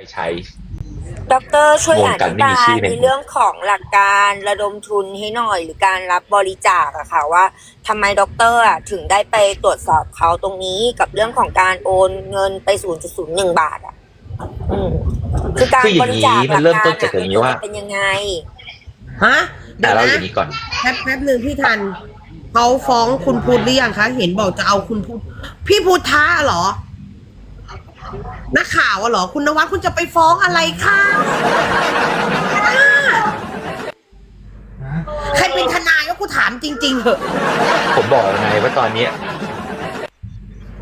ไปใช้ดอกเตอรช่วยวองการธิไม่มีบาชื่ยอในในเรื่องของหลักการระดมทุนให้หน่อย หรือการรับบริจาคอะค่ะว่าทำไมด็อกเตอร์อะถึงได้ไปตรวจสอบเขาตรงนี้กับเรื่องของการโอนเงินไป 0.01 บาทอะอืมคือการคืออบย่างรินี้จาคมันเริ่มต้นจากอย่างนี้ว่าหลักกรอะเป็นยังไง ฮะแต่เดี๋ยวเราอนะย่างนี้ก่อน แป๊บแป๊บหนึ่งพี่ทันเขาฟ้องคุณพุทธหรือยังคะ เห็นบอกจะเอาคุณพุทธพี่พุทธะเหรอ นักข่าวอะเหรอ คุณนวัดคุณจะไปฟ้องอะไรคะอ่าใครเป็นทนายก็กูถามจริง ๆเหอะผมบอกแล้วไงว่าตอนเนี้ย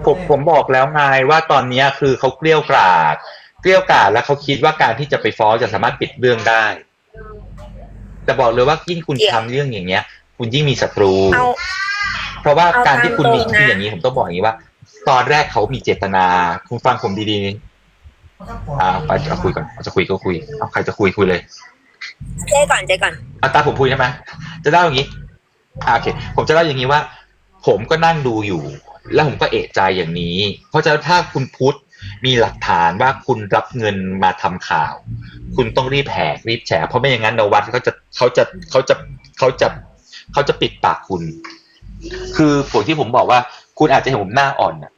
ผมผมบอกแล้วไงว่าตอนเนี้ยคือเขาเกลี้ยวกราดเกลี้ยวกราดแล้วเขาคิดว่าการที่จะไปฟ้องจะสามารถปิดเรื่องได้ แต่บอกเลยว่ายิ่งคุณเดี๋ยวทำเรื่องอย่างเงี้ย คุณยิ่งมีศัตรู เอา เพราะว่าเอาการที่คุณมีตามตรงนะคืออย่างนี้ผมต้องบอกอย่างนี้ว่า ตอนแรกเขามีเจตนาคุณฟังผมดีๆอ่าไปเอาคุยก่อนเอาจะคุยก็คุยเอาใครจะคุยคุยเลยเจ๊ก่อนเจ๊ก่อนเอาตามผมคุยใช่ไหมจะเล่าอย่างนี้อ่าโอเค ผมจะเล่าอย่างนี้ว่า ผมก็นั่งดูอยู่ แล้วผมก็เอะใจอย่างนี้ เพราะฉะนั้นถ้าคุณพุทธมีหลักฐานว่าคุณรับเงินมาทำข่าว คุณต้องรีบแหกรีบแฉเพราะไม่อย่างนั้นนวัดเขาจะเขาจะเขาจะเขาจะเขาจะปิดปากคุณ คือผมที่ผมบอกว่า คุณอาจจะเห็นผมหน้าอ่อนนะ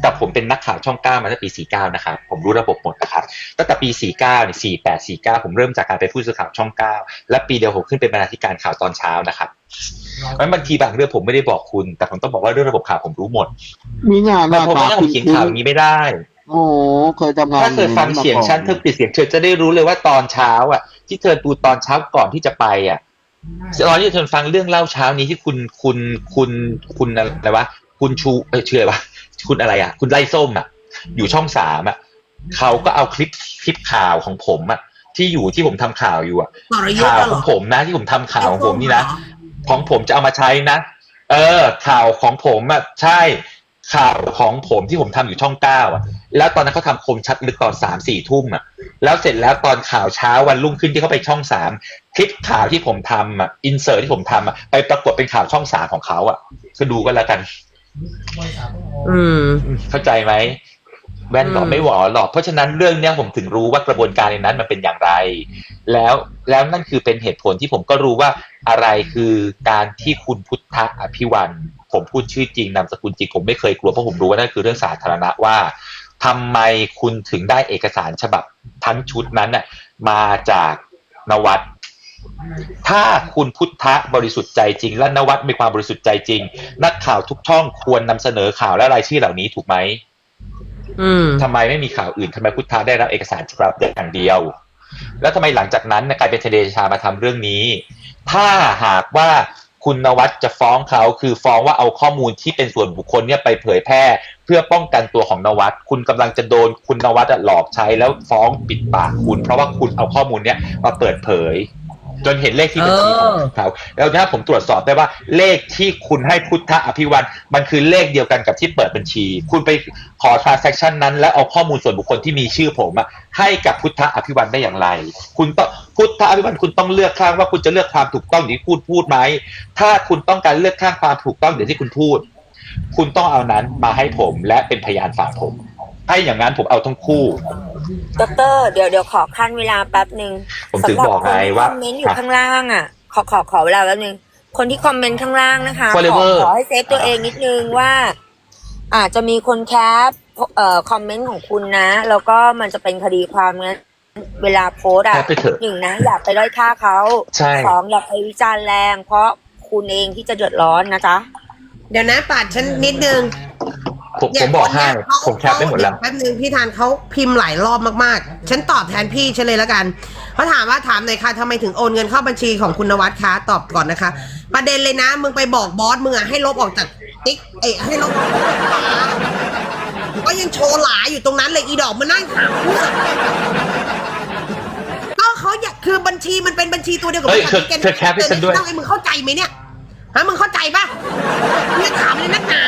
แต่ผมเป็นนักข่าวช่องเก้ามาตั้งแต่ปี49นะครับผมรู้ระบบหมดนะครับตั้งแต่ปี49เนี่ย48 49ผมเริ่มจากการเป็นผู้สื่อข่าวช่อง9และปีเดียวผมขึ้นเป็นบรรณาธิการข่าวตอนเช้านะครับเพราะฉะนั้นบางทีบางเรื่องผมไม่ได้บอกคุณ แต่ผมต้องบอกว่าเรื่องระบบข่าวผมรู้หมด มีงานหแต่น้าผมตาไม่ได้คุณเขียนข่าวอย่างนี้ไม่ได้โอ้เคยทำงานถ้าเธอฟังเสียงฉันเธอปิดเสียงเธอจะได้รู้เลยว่าตอนเช้า อะ ที่เธอดูตอนเช้าก่อนที่จะไปอะตอนที่เธอฟังเรื่องเล่าเช้านี้ที่คุณคุณคุณคุณอะไรวะ คุณชูเอ้ยชื่ออะไรวะคุณอะไรอะ คุณไล่ส้มอะ อยู่ช่องสามอะเขาก็เอาคลิปคลิปข่าวของผมอะ ที่อยู่ที่ผมทำข่าวอยู่อะต่อรยุทข่าธ์วอะเหขรอองผมนะ ที่ผมทำข่าวของผมนี่นะของผมจะเอามาใช้นะเออ ข่าวของผมอะใช่ข่าวของผมที่ผมทำอยู่ช่องเก้าอะ แล้วตอนนั้นเขาทำคมชัดลึกตอนสามสี่ทุ่มอะ แล้วเสร็จแล้วตอนข่าวเช้าวันรุ่งขึ้นที่เขาไปช่องสามคลิปข่าวที่ผมทำอะอินเสิร์ที่ผมทำอะไปปรากฏเป็นข่าวช่องสามของเขาอะก็ดูกันแล้วกัน อืม เข้าใจไหมแว่นหรออืมไม่หวอหรอก เพราะฉะนั้นเรื่องเนี้ยผมถึงรู้ว่ากระบวนการในนั้นมันเป็นอย่างไร แล้วแล้วนั่นคือเป็นเหตุผลที่ผมก็รู้ว่าอะไรคือการที่คุณพุทธอภิวันผมพูดชื่อจริงนามสกุลจริงผมไม่เคยกลัวเพราะผมรู้ว่านั่นคือเรื่องสาธารณะว่าทำไมคุณถึงได้เอกสารฉบับทั้งชุดนั้นน่ะมาจากนวัด ถ้าคุณพุทธบริสุทธิ์ใจจริง และนวัดมีความบริสุทธิ์ใจจริง นักข่าวทุกช่องควรนำเสนอข่าวและรายชื่อเหล่านี้ถูกไหมอืมทำไมไม่มีข่าวอื่นทำไมพุทธะได้รับเอกสารฉบับเดียวอย่างเดียว แล้วทำไมหลังจากนั้นน่ะกลายเป็นเทเดชามาทำเรื่องนี้ ถ้าหากว่าคุณนวัดจะฟ้องเขาคือฟ้องว่าเอาข้อมูลที่เป็นส่วนบุคคลเนี่ยไปเผยแพร่ เพื่อป้องกันตัวของนวัดคุณกำลังจะโดนคุณนวัดอะหลอกใช้แล้วฟ้องปิดปากคุณ เพราะว่าคุณเอาข้อมูลเนี่ยมาเปิดเผย จนเห็นเลขที่บัญชีของเขาแล้วถ้าผมตรวจสอบได้ว่าเลขที่คุณให้พุทธอภิวันมันคือเลขเดียวกันกับที่เปิดบัญชี คุณไปขอ transaction นั้นแล้วเอาข้อมูลส่วนบุคคลที่มีชื่อผมอะให้กับพุทธอภิวันได้อย่างไร คุณต้องพุทธอภิวันคุณต้องเลือกข้างว่าคุณจะเลือกความถูกต้องอย่างที่พูดพูดไหมถ้าคุณต้องการเลือกข้างความถูกต้องอย่างที่คุณพูด คุณต้องเอานั้นมาให้ผมและเป็นพยานฝั่งผม ให้อย่างนั้นผมเอาทั้งคู่ ดอกเตอรเดี๋ยวเดี๋ยวขอขั้นเวลาแป๊บหนึ่งผมถึงบอกไงว่าสำหรับคนที่คอมเมนต์อยู่ข้างล่างอะ ขอขอขอเวลาแป๊บหนึ่งคนที่คอมเมนต์ข้างล่างนะคะ ขอ Forever ขอให้เซฟตัวเองนิดนึงว่า อาจจะมีคนแคปเอ่อคอมเมนต์ของคุณนะ แล้วก็มันจะเป็นคดีความงั้นเวลาโพสต์อะแคปไปเถอะ หนึ่งนะอย่าไปด้อยค่าเขาใช่ สองอย่าไปวิจารณ์แรง เพราะคุณเองที่จะเดือดร้อนนะจ๊ะ เดี๋ยวนะปาดฉันนิดนึง ผมผมบอกให้เนี่ยผมแคปได้หมดแล้ว แป๊บนึงพี่ทานเขาพิมพ์หลายรอบมากๆ ฉันตอบแทนพี่ฉันเลยแล้วกันเขาถามว่าถามหน่อยค่ะทำไมถึงโอนเงินเข้าบัญชีของคุณนวัดคะตอบก่อนนะคะ ประเด็นเลยนะ มึงไปบอกบอสมึงอะให้ลบออกจากติ๊กเอ้ยให้ลบออกจากก็ยังโชว์หลาอยู่ตรงนั้นเลยอีดอกมานั่งถามเพื่อก็เขาอยากคือบัญชีมันเป็นบัญชีตัวเดียวกับเฮ้ยบริเธษัอทที่แกเธอแคปให้ฉันด้วยไอ้มึงเข้าใจไหมเนี่ยฮะมึงเข้าใจปะมึงจะถามเลยนักหนา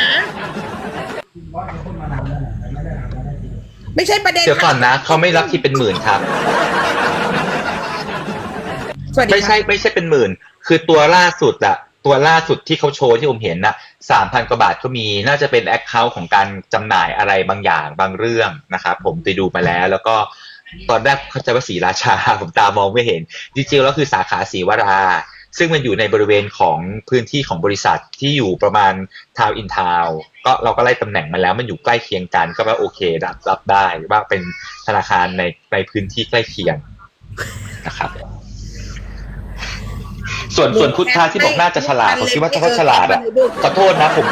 ไม่ใช่ประเด็นเดี๋ยวก่อนนะเขาไม่รับที่เป็นหมื่นครับ สวัสดีไม่ค่ะใช่ไม่ใช่เป็นหมื่น คือตัวล่าสุดอะตัวล่าสุดที่เขาโชว์ที่ผมเห็นน่ะสามพันกว่าบาทก็มีน่าจะเป็นแอคเคาท์ของการจำหน่ายอะไรบางอย่างบางเรื่องนะครับผมไปดูมาแล้ว แล้วก็ตอนแรกเข้าใจว่าศรีราชาผมตามองไม่เห็น จริงๆแล้วคือสาขาศรีวรา ซึ่งมันอยู่ในบริเวณของพื้นที่ของบริษัทที่อยู่ประมาณทาวอินทาว ก็เราก็ไล่ตำแหน่งมาแล้วมันอยู่ใกล้เคียงกันก็ว่าโอเครับรับได้ว่าเป็นธนาคารในในพื้นที่ใกล้เคียงนะครับ ส่วนส่วนคุณค่าที่บอกน่าจะฉลาดผมคิดว่าถ้าเขาฉลาดอะขอโทษนะผม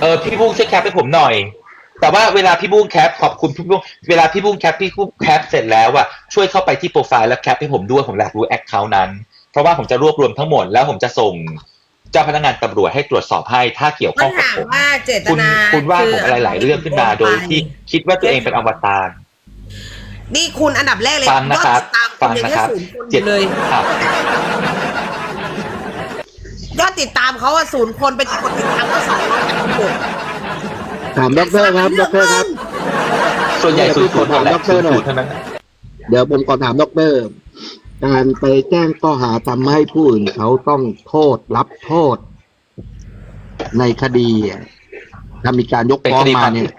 เออพี่บุ้งช่วยแคปให้ผมหน่อย แต่ว่าเวลาพี่บุ้งแคปขอบคุณพี่บุ้งเวลาพี่บุ้งแคปพี่บุ้งแคปเสร็จแล้วอะช่วยเข้าไปที่โปรไฟล์แล้วแคปให้ผมด้วยผมอยากรู้แอคเคาท์นั้น เพราะว่าผมจะรวบรวมทั้งหมดแล้วผมจะส่ง เจ้าพนักงานตำรวจให้ตรวจสอบให้ถ้าเกี่ยวข้มัอนงกับถามผมว่าเจตคุณนาคุณว่าผมอะไรหลายเรื่องขึ้นมาโดยที่คิดว่าตัวเองเป็นอวตารนี่คุณอันดับแรกเลยฟังนะครับยอดติดตามฟังณยังนะครับแศูนย์คนอเจ็ดยู่เลยครับยอดติดตามเขาอะศูนย์คนเป็นคนติดตามก็สองร้อยแปดสิบหกถามดอกเตอรครับดอกเตอรครับส่วนใหญ่ศูนย์ศูนย์หมดแหละดศูรนย์หน่อยศูนย์เท่านั้นเดี๋ยวผมขอถามดอกเตอร การไปแจ้งข้อหาทำให้ผู้อื่นเขาต้องโทษรับโทษ ในคดีอะถ้ามีการยกเป็นฟ้อคงดีคามมาวเนี่ยผิด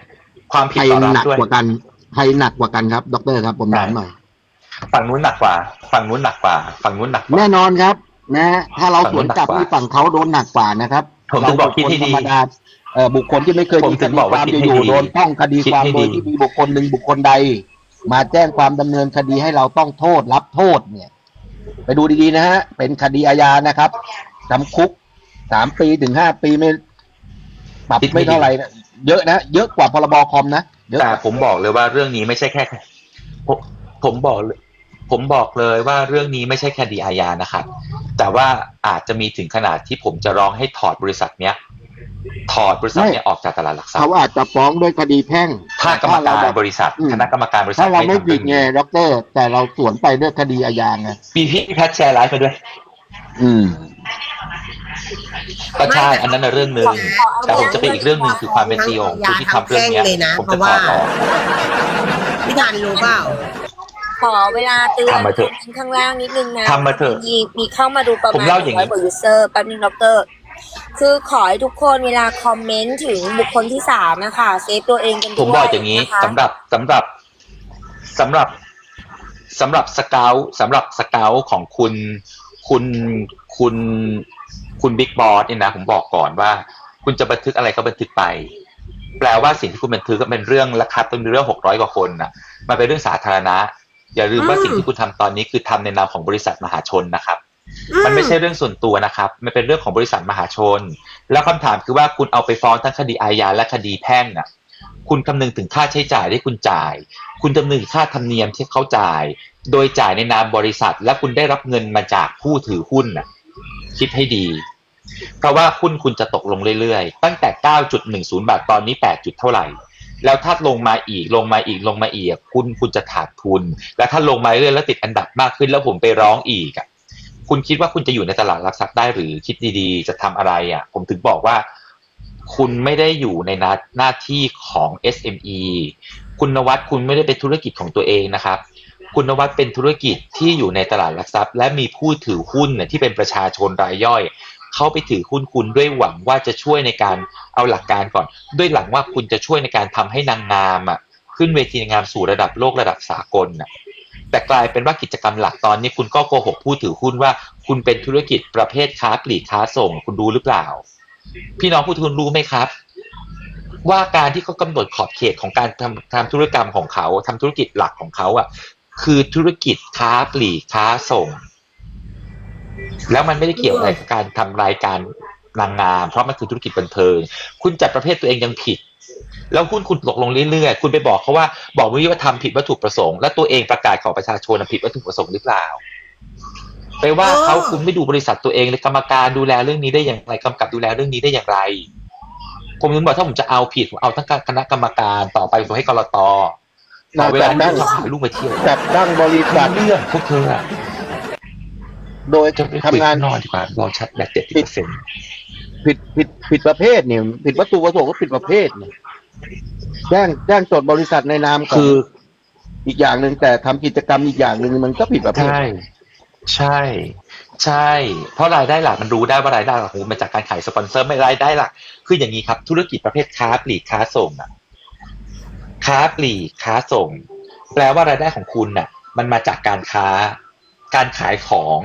ความผิใคดรต่อรัฐหนักด้วยกว่ากันใครหนักกว่ากันครับดอกเตอรครับผมถามหน่อยฝั่งนู้นหนักกว่า ฝั่งนู้นหนักกว่า ฝั่งนู้นหนักกว่าแน่นอนครับ นะ ถ้าเราสวนกลับฝั่งนู้นหนักกว่าที่ฝั่งเขาโดนหนักกว่านะครับผมถึงบอกคิดให้ดีเราบุคคลธรรมดาเอ่อบุคคลที่ไม่เคยผมมีถึคงดีบอกคว่าวามคิดให้อยู่ดีๆโดนต้องคดีคิดความให้โดยดีที่มีบุคคลหนึ่งบุคคลใด มาแจ้งความดำเนินคดีให้เราต้องโทษรับโทษเนี่ย ไปดูดีๆนะฮะ เป็นคดีอาญานะครับจำคุกสามปีถึงห้าปีไม่ปรับไม่เท่าไหร่นะเยอะนะ เยอะกว่าพรบคอมนะเยอะแต่ผมบอกเลยว่าเรื่องนี้ไม่ใช่แค่ผมผมบอกผมบอกเลยว่าเรื่องนี้ไม่ใช่คดีอาญานะครับแต่ว่าอาจจะมีถึงขนาดที่ผมจะร้องให้ถอดบริษัทเนี้ย ถอดบริษัทเนี้ยออกจากตลาดหลักทรัพเขาย์อาจจะฟ้องด้วยคดีแพ่ง ถ้ากรรมเการบริษัทอืมคณะกรรมการบริษัทถ้าเราไม่ทำผิเรื่ดองไงนี้ด็อกเตอร์ แต่เราสวนไปด้วยคดีอาญาไงปีพี่แพทย์แชร์ไลฟ์มาด้วย อืมก็ใช่อันนั้นน่ะเรื่องหนึ่งแต่ผมจะไปอีกเรื่องหนึ่งคือความเป็นจริงของคุณที่ทำเรื่องเนี้ยเลยนะผมเพจะราะถว่าอดออกพี่ธันรู้เปล่าขอเวลาเตือนทำมาเถอะข้างล่างนิดนึงนะทำมาเถอะมีมีเข้ามาดูประผมมาณเล่าอย่างนี้ร้อยกว่ายูเซอร์แป๊บนึงดอกเตอร คือขอให้ทุกคนเวลาคอมเมนต์ถึงบุคคลที่สามนะคะเซฟตัวเองกันด้วยผมบอกอย่างนี้นะคะ สำหรับสำหรับสำหรับสำหรับสเกลสำหรับสเกลของคุณคุณคุณคุณบิ๊กบอสเนี่ยนะผมบอกก่อนว่า คุณจะบันทึกอะไรก็บันทึกไป แปลว่าสิ่งที่คุณบันทึกก็เป็นเรื่องราคาเป็นเรื่องหกร้อยกว่าคนนะมันเป็นเรื่องสาธารณะ อย่าลืมว่าอืม สิ่งที่คุณทำตอนนี้คือทำในนามของบริษัทมหาชนนะครับอื มันไม่ใช่เรื่องส่วนตัวนะครับ มันเป็นเรื่องของบริษัทมหาชน แล้วคำถามคือว่าคุณเอาไปฟ้องทั้งคดีอาญาและคดีแพ่งน่ะ คุณคำนึงถึงค่าใช้จ่ายที่คุณจ่าย คุณคำนึงถึงค่าธรรมเนียมที่เขาจ่าย โดยจ่ายในนามบริษัท และคุณได้รับเงินมาจากผู้ถือหุ้นน่ะ คิดให้ดี เพราะว่าหุ้นคุณจะตกลงเรื่อยๆ ตั้งแต่ 9.10 บาทตอนนี้ 8 จุดเท่าไหร่แล้วถ้าลงมาอีกลงมาอีกลงมาอีกคุณคุณจะขาดทุน แล้วถ้าลงมาเรื่อยๆแล้วติดอันดับมากขึ้นแล้วผมไปร้องอีกอะ คุณคิดว่าคุณจะอยู่ในตลาดหลักทรัพย์ได้หรือคิดดีๆ จะทำอะไรอะ ผมถึงบอกว่า คุณไม่ได้อยู่ในหน้าหน้าที่ของ SME คุณนวัดคุณไม่ได้เป็นธุรกิจของตัวเองนะครับ คุณนวัดเป็นธุรกิจที่อยู่ในตลาดหลักทรัพย์ และมีผู้ถือหุ้นเนี่ยที่เป็นประชาชนรายย่อย เข้าไปถือหุ้นคุณด้วยหวังว่าจะช่วยในการเอาหลักการก่อน ด้วยหลังว่าคุณจะช่วยในการทำให้นางงามอะขึ้นเวทีนางงามสู่ระดับโลกระดับสากลน่ะ แต่กลายเป็นว่ากิจกรรมหลักตอนนี้คุณก็โกหกผู้ถือหุ้นว่า คุณเป็นธุรกิจประเภทค้าปลีกค้าส่ง คุณรู้หรือเปล่า พี่น้องผู้ถือหุ้นรู้ไหมครับ ว่าการที่เขากำหนดขอบเขตของการทำทำธุรกรรมของเขาทำธุรกิจหลักของเขาอะ คือธุรกิจค้าปลีกค้าส่ง แล้วมันไม่ได้เกี่ยวอะไรกับการทำรายการนางงามเพราะมันคือธุรกิจบันเทิง คุณจัดประเภทตัวเองยังผิด แล้วหุ้นคุณตกลงเรื่อยๆ คุณไปบอกเขาว่าบอกวิว่าทำผิดวัตถุประสงค์และตัวเองประกาศของประชาชนผิดวัตถุประสงค์หรือเปล่า ไปว่าเขาคุณไม่ดูบริษัทตัวเองเลยกรรมการดูแลเรื่องนี้ได้อย่างไรกำกับดูแลเรื่องนี้ได้อย่างไร ผมถึงบอกถ้าผมจะเอาผิดผมเอาทั้งคณะกรรมการต่อไปผมให้กรตต่อเวลาที่เขาหาลูกมาเที่ยวจัดตั้งบริษัทเรื่องพวกเธออะโดยจะไปทำงานนอนดีกว่าเราชัดแบตเจ็ดสิบเปอร์เซ็นต์ ผิดผิดผิดประเภทเนี่ยผิดวัตถุประสงค์ก็ผิดประเภทเนี่ยแจ้งแจ้งจดบริษัทในนามของคืออีกอย่างหนึ่งแต่ทำกิจกรรมอีกอย่างหนึ่งมันก็ผิดประเภท ใช่ ใช่ ใช่ เพราะรายได้หลักมันรู้ได้ว่ารายได้หลักของคุณมาจากการขายสปอนเซอร์ไม่รายได้หลัก คืออย่างนี้ครับ ธุรกิจประเภทค้าปลีกค้าส่งอะค้าปลีกค้าส่ง แปลว่ารายได้ของคุณน่ะ มันมาจากการค้า การขายของ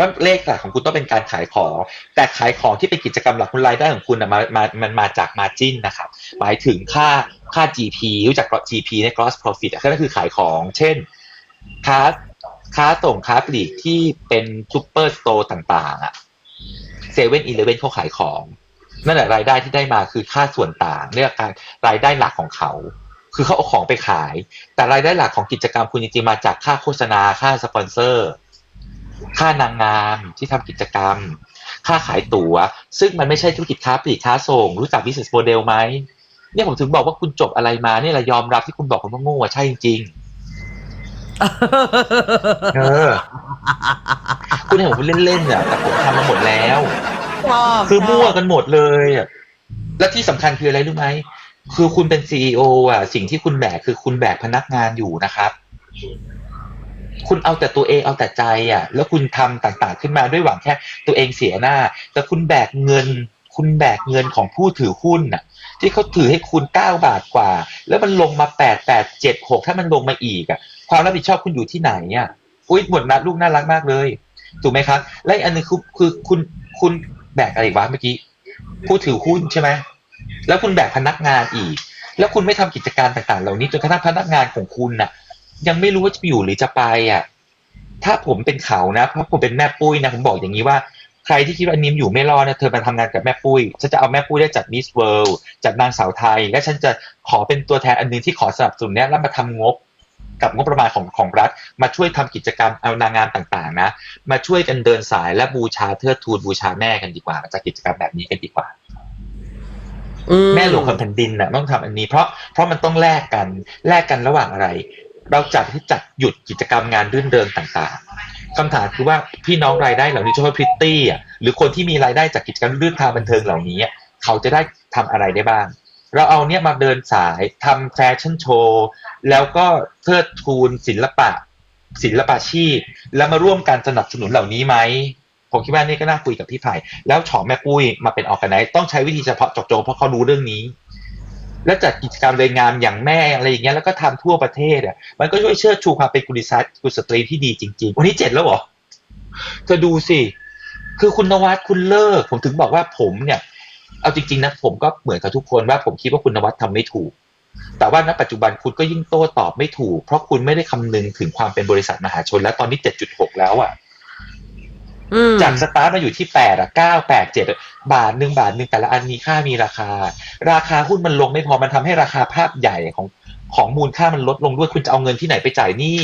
ว่าเลขหลักของคุณต้องเป็นการขายของ แต่ขายของที่เป็นกิจกรรมหลักคุณรายได้ของคุณนะมามามันมาจากมาจิ้นนะครับ หมายถึงค่าค่า GP รู้จัก GP ใน gross profit อะก็คือขายของ เช่นค้าค้าส่งค้าปลีกที่เป็นซูเปอร์สโตร์ต่างๆอะเซเว่นอีเลเว่นเขาขายของ นั่นแหละรายได้ที่ได้มาคือค่าส่วนต่างเรียกการรายได้หลักของเขา คือเขาเอาของไปขาย แต่รายได้หลักของกิจกรรมคุณจริงๆมาจากค่าโฆษณาค่าสปอนเซอร์ ค่านางงามที่ทำกิจกรรม ค่าขายตั๋ว ซึ่งมันไม่ใช่ธุรกิจค้าปลีกค้าส่ง รู้จัก business model ไหมเนี่ยผมถึงบอกว่าคุณจบอะไรมาเนี่ยแหละยอมรับที่คุณบอกคุณว่าโง่อะใช่จริงๆเออคุณเห็นผมเล่นๆอะแต่ผมทำมาหมดแล้วชอบคือมั่วกันหมดเลยอะและที่สำคัญคืออะไรรู้ไหมคือคุณเป็นซีออะ สิ่งที่คุณแบกคือคุณแบกพนักงานอยู่นะครับ คุณเอาแต่ตัวเองเอาแต่ใจอะ แล้วคุณทำต่างๆ ขึ้นมาด้วยหวังแค่ตัวเองเสียหน้า แต่คุณแบกเงิน คุณแบกเงินของผู้ถือหุ้นน่ะ ที่เขาถือให้คุณเก้าบาทกว่า แล้วมันลงมาแปดแปดเจ็ดหกถ้ามันลงมาอีกอะ ความรับผิดชอบคุณอยู่ที่ไหนอะอุ้ยหมดนัดลูกน่ารักมากเลยถูกไหมครับ และอันนึงคือคือคุณคุณแบกอะไรอีกวะเมื่อกี้ผู้ถือหุ้นใช่ไหมแล้วคุณแบกพนักงานอีก แล้วคุณไม่ทำกิจการต่างๆ เหล่านี้จนกระทั่งพนักงานของคุณน่ะ ยังไม่รู้ว่าจะอยู่หรือจะไปอะ ถ้าผมเป็นเขานะเพราะผมเป็นแม่ปุ้ยนะผมบอกอย่างนี้ว่าใครที่คิดว่าอันนี้มันอยู่ไม่รอดนะเธอมาทำงานกับแม่ปุ้ยฉันจะเอาแม่ปุ้ยได้จากมิสเวิลด์จากนางสาวไทย และฉันจะขอเป็นตัวแทนอันหนึงที่ขอสนับสนุนเนี้ยแล้วมาทำงบกับงบประมาณของของรัฐ มาช่วยทำกิจกรรมเอานางงามต่างๆ นะ มาช่วยกันเดินสายและบูชาเทิดทูนบูชาแม่กันดีกว่ามาจากกิจกรรมแบบนี้กันดีกว่าอืแม่หลวงของแผ่นดินน่ะต้องทำอันนี้เพราะเพราะมันต้องแลกกันแลกกันระหว่างอะไร เราจัดที่จัดหยุดกิจกรรมงานรื่นเริงต่างๆคำถามคือว่าพี่น้องรายได้เหล่านี้เฉพาะพริตตี้อะหรือคนที่มีรายได้จากกิจกรรมเรื่องทางบันเทิงเหล่านี้ เขาจะได้ทำอะไรได้บ้าง เราเอาเนี่ยมาเดินสายทำแฟชั่นโชว์แล้วก็เทิดทูนศิลปะ ศิลปาชีพ แล้วมาร่วมกันสนับสนุนเหล่านี้ไหมผมคิดว่านี่ก็น่าคุยกับพี่ไผ่แล้วฉอแม่ปุ้ยมาเป็นออกกันไหนต้องใช้วิธีเฉพาะเจาะจงเพราะเขารู้เรื่องนี้ แล้วจัดกิจกรรมเรียนงานอย่างแม่อะไรอย่างเงี้ยแล้วก็ทำทั่วประเทศอะมันก็ช่วยเชิดชูความเป็นกุลิสัตกุลสตรีที่ดีจริง ๆ วันนี้เจ็ดแล้วเหรอเธอดูสิ คือคุณนวัดคุณเลิก ผมถึงบอกว่าผมเนี่ย เอาจริงๆนะผมก็เหมือนกับทุกคนว่าผมคิดว่าคุณนวัดทำไม่ถูก แต่ว่าณปัจจุบันคุณก็ยิ่งโต้ตอบไม่ถูก เพราะคุณไม่ได้คำนึงถึงความเป็นบริษัทมหาชน แล้วตอนนี้เจ็ดจุดหกแล้วอะอืมจากสตาร์ทมาอยู่ที่แปดอะเก้าแปดเจ็ด บาทหนึ่งบาทหนึ่งแต่ละอันมีค่ามีราคา ราคาหุ้นมันลงไม่พอมันทำให้ราคาภาพใหญ่ของของมูลค่ามันลดลงด้วยคุณจะเอาเงินที่ไหนไปจ่ายหนี้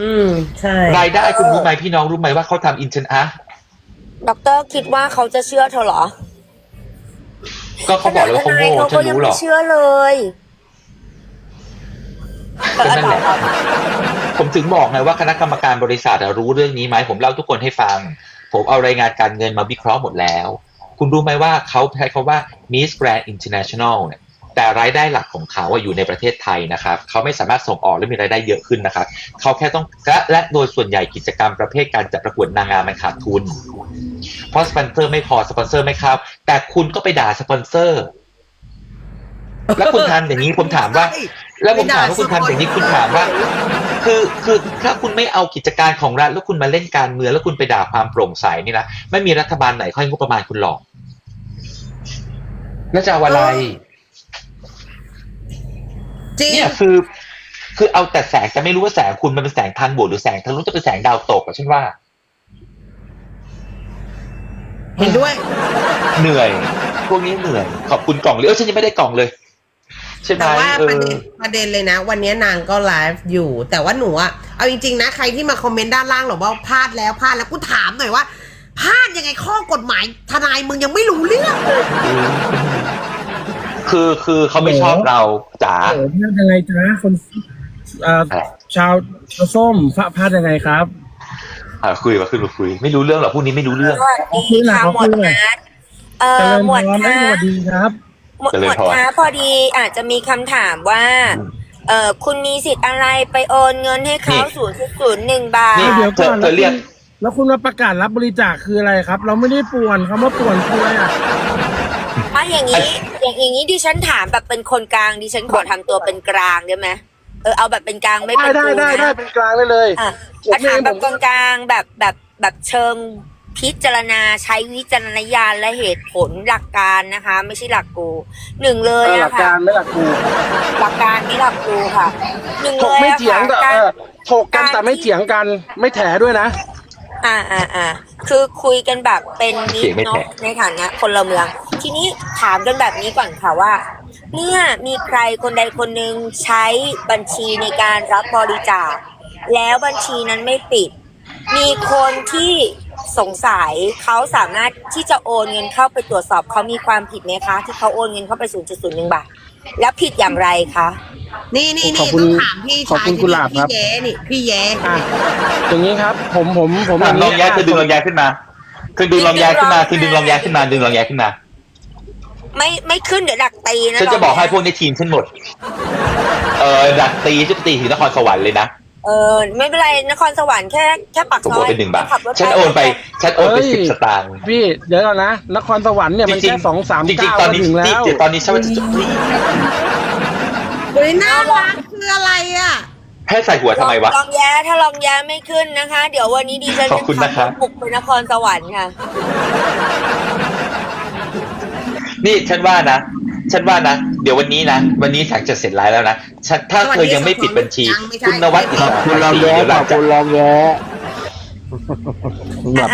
อืมใช่รายได้คุณรู้ไหมพี่น้องรู้ไหมว่าเขาทำอินเทนอะด็อกเตอร์คิดว่าเขาจะเชื่อเธอเหรอ ก็เขาบอกแล้วว่าเขาโง่เขาฉัก็นยังรู้หรไม่อกเชื่อเลยเอก็อนั่นต่แหอละต่อต่อผมถึงบอกไงว่าคณะกรรมการบริษัทอะรู้เรื่องนี้ไหมผมเล่าทุกคนให้ฟัง ผมเอารายงานการเงินมาวิเคราะห์หมดแล้ว คุณรู้ไหมว่าเขาใช้คำว่า Miss Grand International เนี่ยแต่รายได้หลักของเขาอะอยู่ในประเทศไทยนะครับ เขาไม่สามารถส่งออกและมีรายได้เยอะขึ้นนะครับ เขาแค่ต้องและและโดยส่วนใหญ่กิจกรรมประเภทการจัดประกวดนางงามมันขาดทุน เพราะสปอนเซอร์ไม่พอสปอนเซอร์ไม่เข้าแต่คุณก็ไปด่าสปอนเซอร์ แล้วคุณทำอย่างนี้ผมถามว่า แล้วผมถามว่าคุณทำอย่างนี้คุณถามว่า คือคือถ้าคุณไม่เอากิจการของรัฐแล้วคุณมาเล่นการเมืองแล้วคุณไปด่าความโปร่งใสนี่นะไม่มีรัฐบาลไหนค่อยงบประมาณคุณหรอกแล้วจะเอาอะไรจริงเนี่ยคือ คือเอาแต่แสงแต่ไม่รู้ว่าแสงคุณมันเป็นแสงทางบวกหรือแสงทางนู้นจะเป็นแสงดาวตกอะฉันว่าเห็นด้วย เหนื่อย พวกนี้เหนื่อย ขอบคุณกล่องเลยเออฉันยังไม่ได้กล่องเลย ใช่ไหมแต่ว่าเอประอเด็นประเด็นเลยนะ วันนี้นางก็ไลฟ์อยู่ แต่ว่าหนูอะเอาจริงๆนะใครที่มาคอมเมนต์ด้านล่างหรอกว่าพลาดแล้วพลาดแล้วกูถามหน่อยว่าพลาดยังไงข้อกฎหมายทนายมึงยังไม่รู้เรื่องเลยคือคือเขาไม่ชอบเราจ๋าโอ้พลาดยังไงจ๊ะคนเอ่ออะชาวชาวส้มพลาพลาดยังไงครับอ่าคุยมาขึ้นมาคุย ไม่รู้เรื่องหรอกพวกนี้ไม่รู้เรื่องสวัสดีค่ะหมวดนัดเอเจอริญหมพวดรได้คะสวัสดีครับ หมวดเจริหมญวดพร คะพอดีอาจจะมีคำถามว่า เออคุณมีสิทธิ์อะไรไปโอนเงินให้เขาศูนย์ศูนย์หนึ่งบาท นี่ เดี๋ยวก่อนเธอเรียกแล้วคุณมาประกาศรับบริจาคคืออะไรครับ เราไม่ได้ป่วนคำว่าป่วนคืออะไรอะมาอย่างนี้อย่างอย่างนี้ดิฉันถามแบบเป็นคนกลางดิฉันขอทำตัวเป็นกลางได้ไหมเออเอาแบบเป็นกลางไม่ได้เป็นได้กูได้ได้นะเป็นกลางได้เลย อะผมถามเองแบผบมกลางๆแบบแบบแบบเชิง พิจารณาใช้วิจารณญาณและเหตุผลหลักการนะคะ ไม่ใช่หลักกูหนึ่งเลยเออหลันะกคะการไม่หลักกูหลักการไม่หลักกูค่ะหนึ่งถเลกยไม่อะเถียงค่ะแต่การ เออถกกันแต่ไม่เถียงกันไม่แถด้วยนะ อ่าอ่าอ่าคือคุยกันแบบเป็นมิเถีตยงไม่รเนาะแตกในฐานะคนละเมือง ทีนี้ถามกันแบบนี้ก่อนค่ะว่า เมื่อมีใครคนใดคนหนึ่งใช้บัญชีในการรับบริจาคแล้วบัญชีนั้นไม่ปิด มีคนที่ สงสัยเขาสามารถที่จะโอนเงินเข้าไปตรวจสอบเขามีความผิดไหมคะ ที่เขาโอนเงินเข้าไป 0.01 บาท แล้วผิดอย่างไรคะนี่นี่ขอนี่บคุณต้องถามพี่ขอบชายคุณกุหลาบครับ พี่แย้นี่พี่แย้อะอย่างนี้ครับ ผมผมผมอะลองแย้ะคือดึงลองแย้ขึ้นมา คือดึงลองแย้ขึ้นมาคือดึงลองแย้ขึ้นมา ดึงลองแย้ขึ้นมาไม่ไม่ขึ้นเดี๋ยวดักตีนะฉันจะบอกให้พวกนี้ทีมฉันหมด เออดักตีจะตีถึงนครสวรรค์เลยนะ เออไม่เป็นไรนครสวรรค์แค่แค่ปากผมซโออนยไปหนึ่งบาท ขับรถฉันโอนไป ฉันโอนไปสิบสตางค์ พี่เดี๋ยวก่อนนะนครสวรรค์เนี่ยมันจริงแค่สองสามจริงเก้าๆตอนก็นี้ถึงแล้วที่ตอนนี้ฉันว่าจะจบที่เฮ้ยน่ารักคืออะไรอะให้ใส่หัวทำไมวะ ลองแย้ถ้าลองแย้ไม่ขึ้นนะคะ เดี๋ยววันนี้ดีฉันขอบคุณนะครับบุกไปนครสวรรค์ค่ะ นี่ฉันว่านะ ฉันว่านะ เดี๋ยววันนี้นะ วันนี้หลังจากเสร็จไลฟ์แล้วนะฉันถ้าเธอยังไม่ปิดบัญชียังไม่ใช่คุณนวัดอิขสอบระคุณลองศรีแย้เดี๋ยวหขลัองบจากคุณลองแย้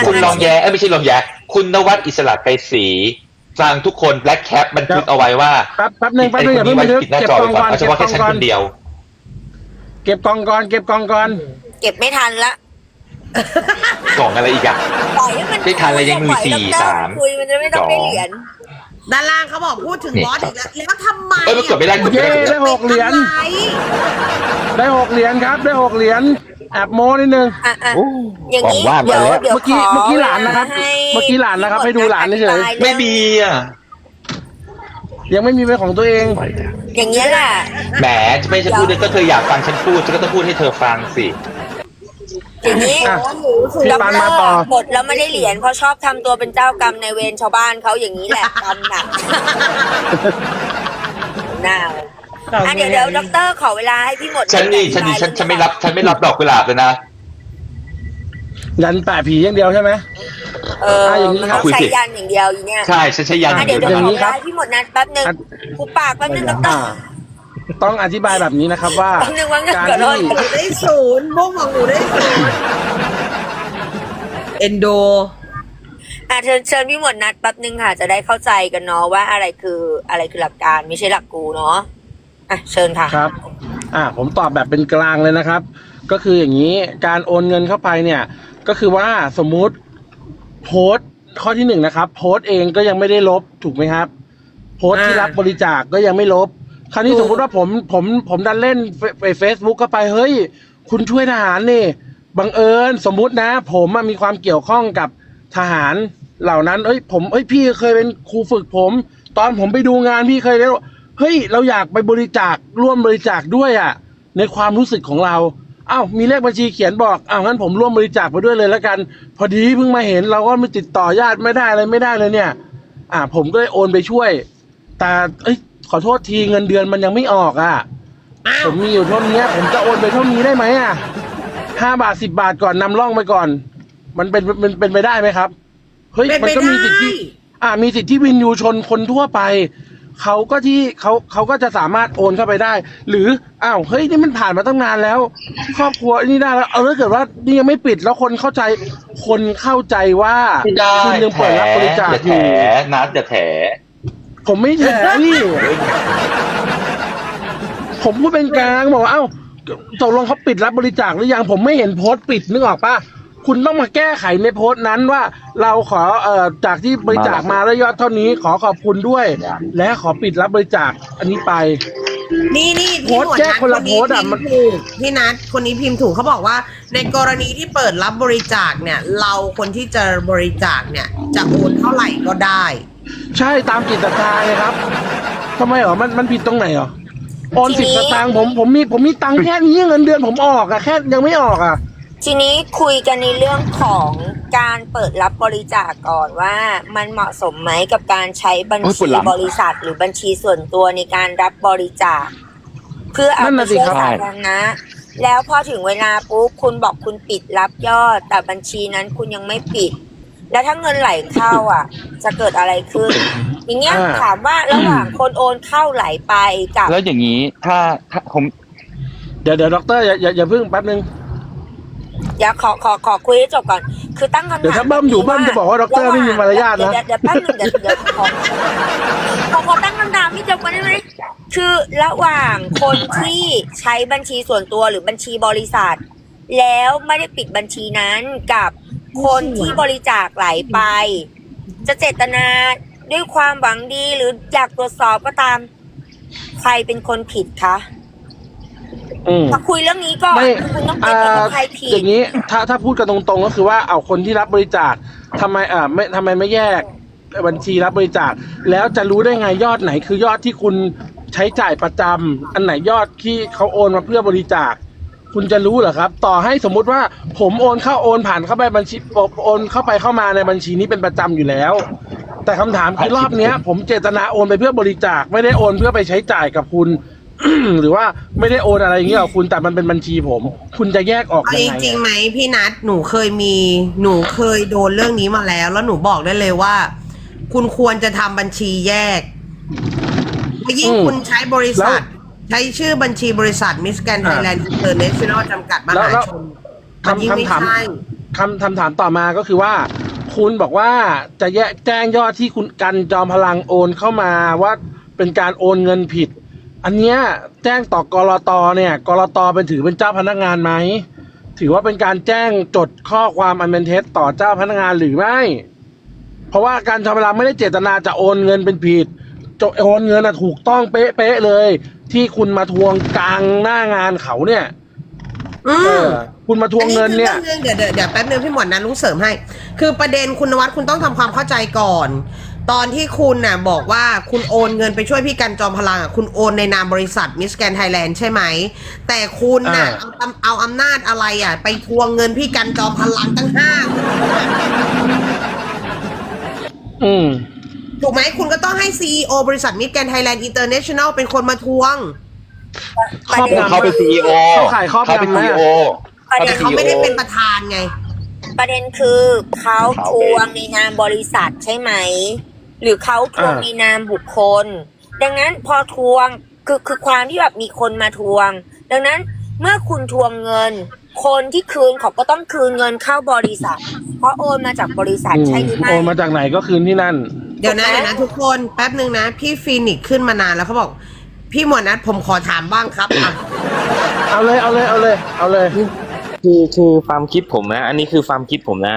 คุณลองแย้เอ้ยไม่ใช่ลองแย้คุณนวัดอิสระไปสีฟังทุกคนแบล็คแคปบันทึกเอาไว้ว่าแป๊บแป๊บหนึ่งแป๊บหนึ่งอย่าไอ้เพิ่งคนบันทึกนี้ไว้ปิดหน้าเก็บจอกล่องไว้ก่อนก่อนเอาเฉเก็บพาะกล่แค่องฉันก่อคนนเดียว เก็บกล่องก่อนเก็บกล่องก่อนเก็บไม่ทันละกล่องอะไรอีกอะปล่อยให้มันไม่ทันเลยยังมีปล่อสี่ให้ดรสามคุยมันจะไม่ต้องได้เหรียญ ด้านล่างเขาบอกพูดถึงนี่บอสอีกแล้วแล้วทำไมเอ้ยมันกดไม่ได้กดไม่เย้ได้ ได้หกเหรียญอะไรได้หกเหรียญครับได้หกเหรียญแอบโม้นิดนึง อะอะโอ้อย่างนี้หวังว่าเดี๋ยวมาแล้ว เดี๋ยวเมื่อกี้ขเมื่อกี้หลานนะครับให้เมื่อกี้หลานนะครับให้ดูหลานเฉยไม่มีอะยังไม่มีเป็นของตัวเอง อย่างนี้ยแหละ แหมจะไม่จะพูดเลยก็เธออยากฟังฉันพูดฉันก็ต้องพูดให้เธอฟังสิ อย่างนี้อะคือพี่ด็อกปานเตอมาร์ต่อหมดแล้วไม่ได้เหรียญเพราะชอบทำตัวเป็นเจ้ากรรมในายเวรชาวบ้านเขาอย่างนี้แหละกรรมหนักน่าอะเดี๋ยวเดี๋ยวด็อกเตอร์ขอเวลาให้พี่หมดฉันนี่ฉันนี่ฉันฉันไม่รับฉันไม่รับดอกกุหลาบเลยนะ ยันแปะผีอย่างเดียวใช่ไหม เอออะอย่างนี้มันครัต้บองใช้ยันอย่างเดียวอยู่เนี่ย ใช่ฉันใช้ยัน อะอย่างเดี๋ยวเดีเดี๋ยยววเท่าขอนั้นเวลาให้พี่หมดนัดแป๊บนึงอะกูปากแป๊บนึงด็อกเตออ่าร์ ต้องอธิบายแบบนี้นะครับว่าแป๊บนึงว่าเงินการเกิดอะไรที่หนูได้ศูนย์บุ้งของหนูได้ศูนย์เอนโด อะเชิญเชิญพี่หมดนัดแป๊บนึงค่ะ จะได้เข้าใจกันเนาะว่าอะไรคืออะไรคือหลักการไม่ใช่หลักกูเนาะอะเชิญค่ะ ครับ อ่า ผมตอบแบบเป็นกลางเลยนะครับ ก็คืออย่างนี้ การโอนเงินเข้าไปเนี่ย ก็คือว่าสมมุติโพสต์ข้อที่หนึ่งนะครับ โพสต์เองก็ยังไม่ได้ลบถูกไหมครับ โพสต์ที่อ่ารั รับบริจาคก็ยังไม่ลบ คราวนี้ถูกสมมติว่าผมผมผมดันเล่นไปเฟซบุ๊กเข้าไปเฮ้ย คุณช่วยทหารนี่บังเอิญสมมุตินะ ผมอะมีความเกี่ยวข้องกับทหารเหล่านั้น เอ้ย ผมเอ้ยพี่เคยเป็นครูฝึกผม ตอนผมไปดูงานพี่เคยได้เฮ้ยเราอยากไปบริจาคร่วมบริจาคด้วยอะ ในความรู้สึกของเราอ้าวมีเลขบัญชีเขียนบอกอ้าวงั้นผมร่วมบริจาคไปด้วยเลยแล้วกัน พอดีเพิ่งมาเห็นเราก็ไม่ติดต่อญาติไม่ได้อะไรไม่ได้เลยเนี่ย อ่า ผมก็เลยโอนไปช่วย แต่เอ้ยข อโทษทีเงินเดือนมันยังไม่ออกอะอ้าผวมมีอยู่เท่านี้ผมจะโอนไปเท่านี้ได้ไหมอะห้าบาทสิบาทก่อนนำร่องไปก่อน มันเป็นมันเป็นไปได้ไหมครับ เฮ้ย เป็นมัไปก็ได้มีสิทธิ อ่ามีสิทธิวินยูชนคนทั่วไป เขาก็ที่เขาเขาก็จะสามารถโอนเข้าไปได้ หรืออ้าวเฮ้ยนี่มันผ่านมาตั้งนานแล้ว ครอบครัวนี่ได้แล้วเอาถ้าเกิดว่านี่ยังไม่ปิดแล้วคนเข้าใจ คนเข้าใจว่าไม่ได้คุณยังแถเปิดรับบริจาคอย่าอแถยู่นัดอย่าแถ ผมไม่แถพี่ผมพูดเป็นกลางบอกว่าเอ้าตกลงเขาปิดรับบริจาคหรือยังผมไม่เห็นโพสต์ปิดนึกออกปะคุณต้องมาแก้ไขในโพสต์นั้นว่า เราขอเอ่อจากที่บริจาคมาแล้วยอดเท่านี้ขอขอบคุณด้วย และขอปิดรับบริจาคอันนี้ไป นี่นี่โพสต์แยกคนละโพสต์อะมันพิมพ์ถูกพี่นัทคนนี้พิมพ์ถูกเขาบอกว่า ในกรณีที่เปิดรับบริจาคเนี่ย เราคนที่จะบริจาคเนี่ย จะโอนเท่าไหร่ก็ได้ ใช่ตามจิตศรัทธาไงครับทำไมเหรอมันมันผิดตรงไหนเหรอโอนทีสิบนี้ สตางค์ผมผมมีผมมีตังค์แค่นี้เงินเดือนผมออกอะแค่ยังไม่ออกอะทีนี้คุยกันในเรื่องของการเปิดรับบริจาคก่อนว่ามันเหมาะสมไหมกับการใช้บัญโอ้ยปชีวดหลัง บริษัท หรือบัญชีส่วนตัวในการรับบริจาค เพื่อเอานั่นไปน่ะสิช่วยครับสาธารณะแล้วพอถึงเวลาปุ๊บคุณบอกคุณปิดรับยอด แต่บัญชีนั้นคุณยังไม่ปิด แล้วถ้าเงินไหลเข้าอะ จะเกิดอะไรขึ้น อย่างเงี้ยอ่า ถามว่าระหว่างคนโอนเข้าไหลไปกับ แล้วอย่างนี้ถ้าถ้าผม เดี๋ยวเดี๋ยวด็อกเตอร์อย่าอย่าอย่าเพิ่งแป๊บนึง เดี๋ยวขอขอขอคุยให้จบก่อน คือตั้งคำถามเดี๋ยวถ้าเบิ้มอยู่เบิ้มจะบอกว่าด็อกเตอร์ไม่มีมารยาทนะ เดี๋ยวเดี๋ยวแป๊บนึงเดี๋ยวเดี๋ยวขอขอขอตั้งคำถามที่จบก่อนได้ไหมคือระหว่างคนที่ใช้บัญชีส่วนตัวหรือบัญชีบริษัท แล้วไม่ได้ปิดบัญชีนั้นกับ คนที่บริจาคไหลไป จะเจตนาด้วยความหวังดีหรืออยากตรวจสอบก็ตาม ใครเป็นคนผิดคะอืม มาคุยเรื่องนี้ก่อนไม่คุณต้องอ่เป็นาว่าใครผิอดย่างนี้ถ้าถ้าพูดกันตรงๆก็คือว่าเอาคนที่รับบริจาคทำไมอ่าไม่ทำไมไม่แยกบัญชีรับบริจาค แล้วจะรู้ได้ไงยอดไหน คือยอดที่คุณใช้จ่ายประจำอันไหนยอดที่เขาโอนมาเพื่อบริจาค คุณจะรู้เหรอครับ ต่อให้สมมุติว่าผมโอนเข้าโอนผ่านเข้าไปบัญชีโอนเข้าไปเข้ามาในบัญชีนี้เป็นประจำอยู่แล้ว แต่คำถามคือรอบเนี้ย ผมเจตนาโอนไปเพื่อบริจาค ไม่ได้โอนเพื่อไปใช้จ่ายกับคุณ หรือว่าไม่ได้โอนอะไรอย่างเงี้ยกับคุณแต่มันเป็นบัญชีผม คุณจะแยกออกเอายังจไงริงๆไหมพี่นัทหนูเคยมีหนูเคยโดนเรื่องนี้มาแล้ว แล้วหนูบอกได้เลยว่า คุณควรจะทำบัญชีแยกยิ่งคุณใช้บริษัท ใช้ชื่อบัญชีบริษัทมิสแกนไทยแลนด์อินเตอร์เนชั่นแนลจำกัดมหาชนมันยิ่งไม่คำถามใช่คำคำถามต่อมาก็คือว่า คุณบอกว่าจะแยกแจ้งยอดที่คุณกันจอมพลังโอนเข้ามาว่าเป็นการโอนเงินผิด อันเนี้ยแจ้งต่อกรตเนี่ยกรตเป็นถือเป็นเจ้าพนักงานไหมถือว่าเป็นการแจ้งจดข้อความอันเป็นเท็จต่อเจ้าพนักงานหรือไม่ เพราะว่าการจอมพลังไม่ได้เจตนาจะโอนเงินเป็นผิดจะโอนเงินอะถูกต้องเป๊ะๆเลย ที่คุณมาทวงกลางหน้างานเขาเนี่ย อืเอม อ คุณมาทวงเงินเนี่ย อัคือเรื่องเดี๋ยวเดี๋ยวเดี๋ยวแป๊บนึงพี่หมวดนะลุงเสริมให้ คือประเด็นคุณนวัดคุณต้องทำความเข้าใจก่อน ตอนที่คุณน่ะบอกว่าคุณโอนเงินไปช่วยพี่กันจอมพลังอะคุณโอนในนามบริษัทมิสแกนไทยแลนด์ใช่ไหม แต่คุณน่ะอ่าเอาเอาอำนาจอะไรอะ ไปทวงเงินพี่กันจอมพลังตั้งห้าอืม ถูกไหมคุณก็ต้องให้ซีอบริษัทมิสแกนไทยแลนด์อินเตอร์เนชั่นแนลเป็นคนมาทวงครอบงำ เขาเป็นซีอีโอเขาขายครอบงำเขาเป็นไหมซีอีโอประแต่เด็นเขาไม่ได้เป็นประธานไง ประเด็นคือเขาเขาทเองวงในนามบริษัทใช่ไหม หรือเขาทวงอ่า ในนามบุคคล ดังนั้นพอทวงคือคือความที่แบบมีคนมาทวง ดังนั้นเมื่อคุณทวงเงิน คนที่คืนเขาก็ต้องคืนเงินเข้าบริษัท เพราะโอนมาจากบริษัทใช่หรือไม่ โอนมาจากไหนก็คืนที่นั่นเดี๋ยวนะถูกไหมเดี๋ยวนะทุกคนแป๊บหนึ่งนะ พี่ฟีนิกซ์ขึ้นมานานแล้วเขาบอก พี่หมวดนัทผมขอถามบ้างครับอะเอาเลยเอาเลยเอาเลย เอาเลย คือคือความคิดผมนะ อันนี้คือความคิดผมนะ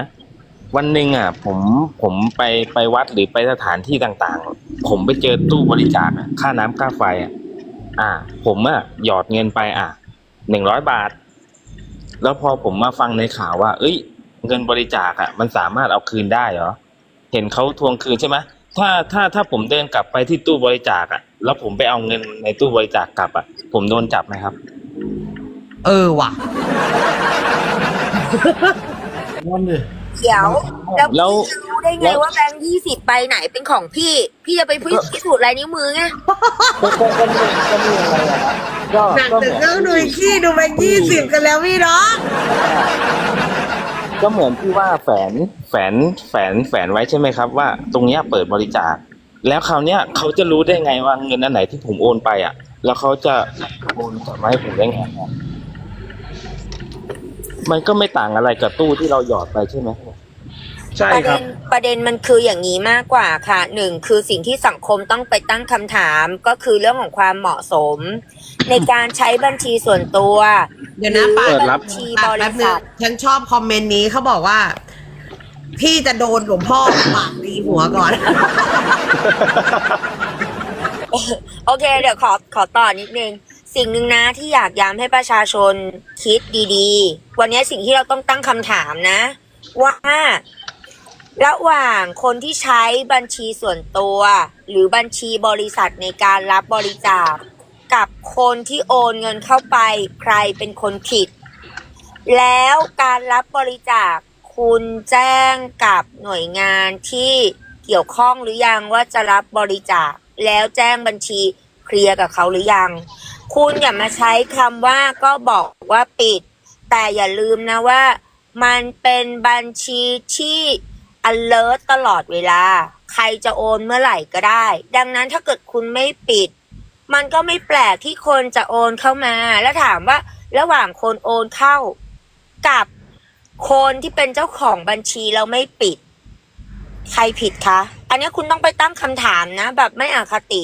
วันหนึ่งอะ ผมผมไปไปวัดหรือไปสถานที่ต่างๆ ผมไปเจอตู้บริจาคอะค่าน้ำค่าไฟอะอ่าผมอะหยอดเงินไปอะหนึ่งร้อยบาท แล้วพอผมมาฟังในข่าวว่า เอ้ย เงินบริจาคอะ มันสามารถเอาคืนได้เหรอเห็นเขาทวงคืนใช่ไหม ถ้าถ้าถ้าผมเดินกลับไปที่ตู้บริจาคอะแล้วผมไปเอาเงินในตู้บริจาคกลับอะผมโดนจับไหมครับ เออว่ะเดี๋ยวแล้วแล้ว พี่จะรู้ได้ไงแล้วว่าแบงค์ยี่สิบใบไหนเป็นของพี่ พี่จะไปพิสูจน์ลายนิ้วมือไงก็ก็ก็มีก็มีอะไรอะครับก็หนักก็ถึเหงมือน เรื่องดูอีกที่ดูแบงค์ยี่สิบกันแล้วพี่เนาะ ก็เหมือนที่ว่าแฝนแฝนแฝนแฝนไว้ใช่ไหมครับ ว่าตรงเนี้ยเปิดบริจาค แล้วคราวเนี้ยเขาจะรู้ได้ไงว่าเงินอันไหนที่ผมโอนไปอะ แล้วเขาจะโอนกลับมาให้ผมได้ไงอะมันก็ไม่ต่างอะไรกับตู้ที่เราหยอดไปใช่ไหม ใช่ประคเด็รับ นประเด็นมันคืออย่างนี้มากกว่าค่ะหนึ่งคือสิ่งที่สังคมต้องไปตั้งคำถามก็คือเรื่องของความเหมาะสม ในการใช้บัญชีส่วนตัว เดี๋ยวนะหรือป้าเปิดรับ บัญชีป้าบแป๊ริบนึษังทฉันชอบคอมเมนต์นี้เขาบอกว่า พี่จะโดนหลวงพ่อปากตีหัวก่อน โอเค เดี๋ยวขอขอต่อนิดนึง สิ่งหนึ่งนะที่อยากย้ำให้ประชาชนคิดดีๆ วันนี้สิ่งที่เราต้องตั้งคำถามนะ ว่า ระหว่างคนที่ใช้บัญชีส่วนตัว หรือบัญชีบริษัทในการรับบริจาค กับคนที่โอนเงินเข้าไปใครเป็นคนผิด แล้วการรับบริจาคคุณแจ้งกับหน่วยงานที่เกี่ยวข้องหรือยังว่าจะรับบริจาค แล้วแจ้งบัญชีเคลียร์กับเขาหรือยัง คุณอย่ามาใช้คำว่าก็บอกว่าปิด แต่อย่าลืมนะว่า มันเป็นบัญชีที่ alert ตลอดเวลา ใครจะโอนเมื่อไหร่ก็ได้ ดังนั้นถ้าเกิดคุณไม่ปิด มันก็ไม่แปลกที่คนจะโอนเข้ามา แล้วถามว่าระหว่างคนโอนเข้ากับคนที่เป็นเจ้าของบัญชีเราไม่ปิด ใครผิดคะ อันนี้คุณต้องไปตั้งคำถามนะ แบบไม่อคติ